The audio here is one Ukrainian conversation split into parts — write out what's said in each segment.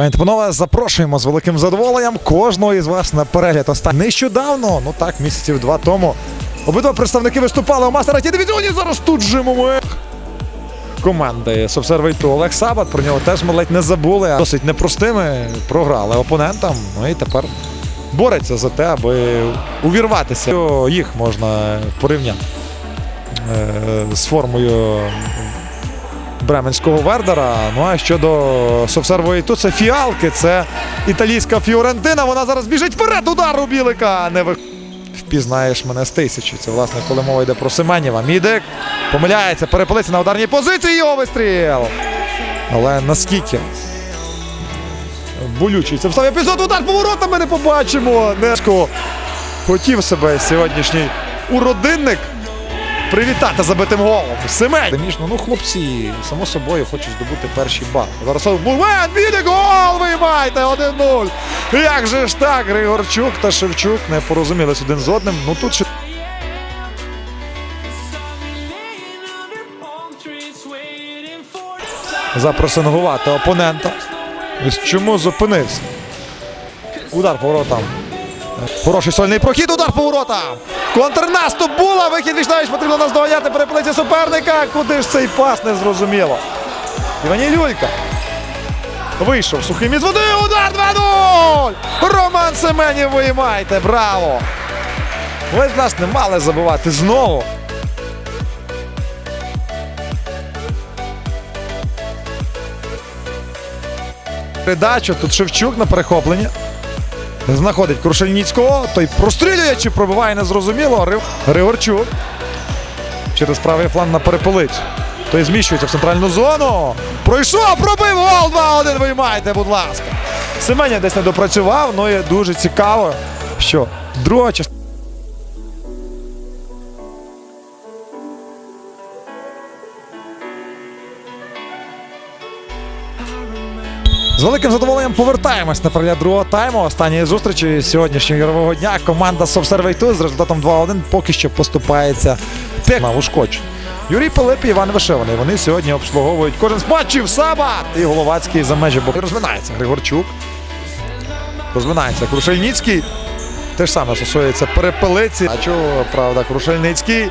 Пані та панове, запрошуємо з великим задоволенням кожного із вас на перегляд. Останній нещодавно, ну так, місяців два тому. Обидва представники виступали у мастера ті дивізіоні. Зараз тут же момент. Команди Субсервейту Олег Сабат. Про нього теж ми ледь не забули. Досить непростими програли опонентам. Ну і тепер бореться за те, аби увірватися. Їх можна порівняти е, з формою Бременського Вердера. Ну а щодо Совсервої тут це фіалки, це італійська Фіорентина. Вона зараз біжить вперед. Удар у Білика. Не ви... Впізнаєш мене з тисячі. Це власне, коли мова йде про Семенєва. Мідик помиляється, перепилиться на ударній позиції. Його вистріл. Але наскільки болючий це встав епізод. Удар поворотами не побачимо. Неско хотів себе сьогоднішній уродинник привітати забитим голом. Семен. Демішно, ну хлопці, само собою хочуть здобути перший бал. Зараз момент, біде гол, виймайте 1-0. Як же ж так, Григорчук та Шевчук не порозумілись один з одним. Ну тут ще запресингувати опонента. Ось чому зупинився? Удар по воротам. Хороший сольний прохід, удар по воротам. Контрнаступ була, вихід Вічнавич потрібно наздоганяти переплиці суперника. Куди ж цей пас не зрозуміло. Івані Люлька. Вийшов сухий міць води. Удар 2-0! Роман Семенів виймайте. Браво! Ви з нас не мали забивати знову. Передачу. Тут Шевчук на перехопленні. Знаходить Крушельніцького. Той прострілює чи пробиває незрозуміло. Рив... Григорчук. Через правий фланг на перепелить. Той зміщується в центральну зону. Пройшов, пробив гол 2-1. Виймайте, будь ласка. Семеня десь не допрацював, ну і дуже цікаво, що друга частина. З великим задоволенням повертаємось на перегляд другого тайму. Останньої зустрічі сьогоднішнього ігрового дня. Команда Совсервейту з результатом 2-1 поки що поступається Техна ушкоджень. Юрій Пилип і Іван Вишиваний. Вони сьогодні обслуговують кожен з матчів Сабат і Головацький за межі боку. Розминається Григорчук. Розминається Крушельніцький. Те ж саме стосується перепелиці. Чого, правда, Крушельницький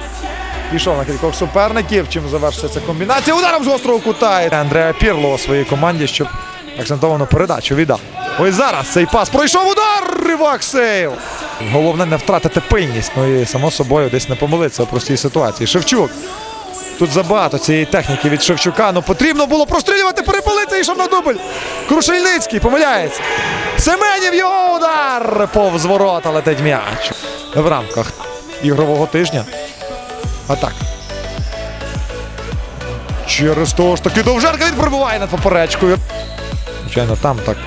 пішов на кількох суперників. Чим завершиться ця комбінація? Ударом з гострого кута. Андреа Пірло у своїй команді, щоб акцентовану передачу віддав. Ось зараз цей пас пройшов удар. Ривак. Головне не втратити пильність. Ну і само собою десь не помилитися у простій ситуації. Шевчук. Тут забагато цієї техніки від Шевчука. Ну потрібно було прострілювати, перепалити і йшов на дубль. Крушельницький помиляється. Семенів його удар. Повз ворота летить м'яч. В рамках ігрового тижня. Атак. Через того ж таки Довженка він пробиває над поперечкою. Звичайно, там так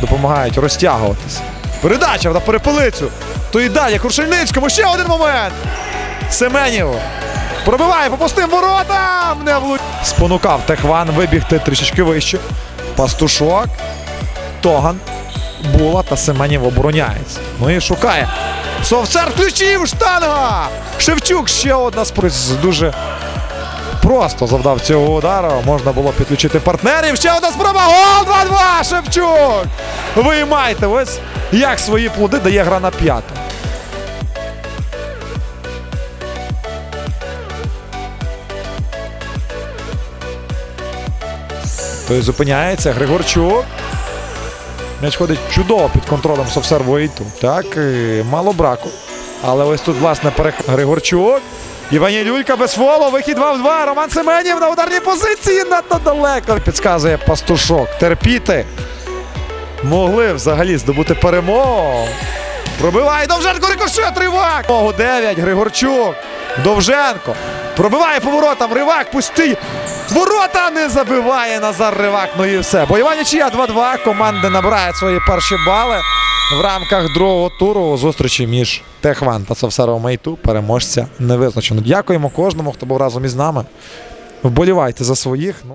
допомагають розтягуватися. Передача на перепилицю. То і далі Крушельницькому. Ще один момент. Семенів. Пробиває по пустим воротам. Не влу... Спонукав Техван вибігти трішечки вище. Пастушок. Тоган. Була та Семенів обороняється. Ну і шукає. Совцар включив штанга! Шевчук ще одна сприз. Дуже просто завдав цього удару. Можна було підключити партнерів. Ще одна спроба. Гол 2-2! Шевчук! Виймайте! Ось як свої плоди дає гра на п'яту. Той зупиняється. Григорчук. М'яч ходить чудово під контролем Совсервоїту. Так, мало браку. Але ось тут, власне, перех... Григорчук. Івані Люлька без фолу. Вихід 2 в 2. Роман Семенів на ударній позиції надто далеко. Підказує пастушок. Терпіти. Могли взагалі здобути перемогу. Пробиває Довженко рикошет, Ривак. Ногу 9, Григорчук. Довженко. Пробиває поворотом. Ривак пустий. Ворота не забиває Назар Ривак. Ну і все. Бойова нічия 2-2. Команди набирають свої перші бали в рамках другого туру зустрічі між Техван та Совсаром Мейту. Переможця не визначено. Дякуємо кожному, хто був разом із нами. Вболівайте за своїх. Ну